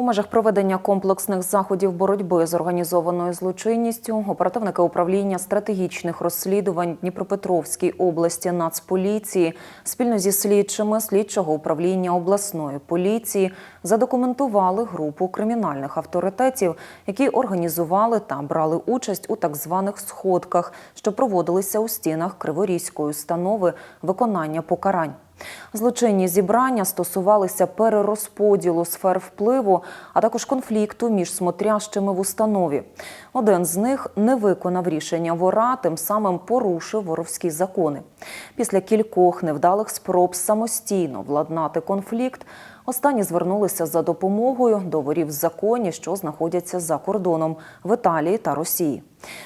У межах проведення комплексних заходів боротьби з організованою злочинністю оперативники управління стратегічних розслідувань Дніпропетровській області Нацполіції спільно зі слідчими слідчого управління обласної поліції задокументували групу кримінальних авторитетів, які організували та брали участь у так званих сходках, що проводилися у стінах Криворізької установи виконання покарань. Злочинні зібрання стосувалися перерозподілу сфер впливу, а також конфлікту між смотрящими в установі. Один з них не виконав рішення вора, тим самим порушив воровські закони. Після кількох невдалих спроб самостійно владнати конфлікт, останні звернулися за допомогою до ворів в законі, що знаходяться за кордоном в Італії та Росії.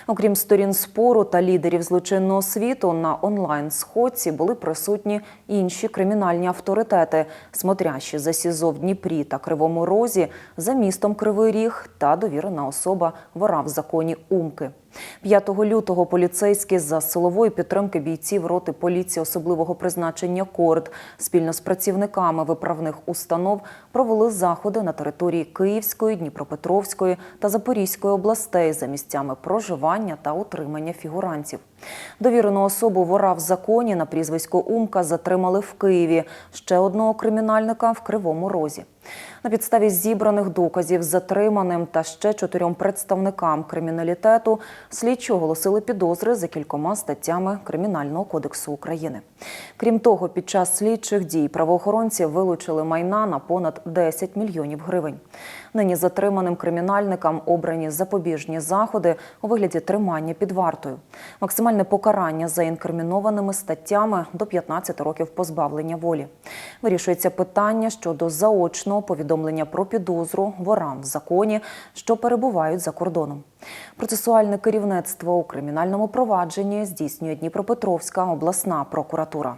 Окрім сторін спору та лідерів злочинного світу, на онлайн-сходці були присутні інші кримінальні авторитети, смотрящі за СІЗО в Дніпрі та Кривому Розі, за містом Кривий Ріг та довірена особа вора в законі Умки. 5 лютого поліцейські за силової підтримки бійців роти поліції особливого призначення КОРД спільно з працівниками виправних установ провели заходи на території Київської, Дніпропетровської та Запорізької областей за місцями проживання та утримання фігурантів. Довірену особу вора в законі на прізвисько Умка затримали в Києві. Ще одного кримінальника в Кривому Розі. На підставі зібраних доказів затриманим та ще чотирьом представникам криміналітету слідчі оголосили підозри за кількома статтями Кримінального кодексу України. Крім того, під час слідчих дій правоохоронці вилучили майна на понад 10 мільйонів гривень. Нині затриманим кримінальникам обрані запобіжні заходи у вигляді тримання під вартою. Максимальне покарання за інкримінованими статтями до 15 років позбавлення волі. Вирішується питання щодо заочного повідомлення про підозру ворам в законі, що перебувають за кордоном. Процесуальне керівництво у кримінальному провадженні здійснює Дніпропетровська обласна прокуратура.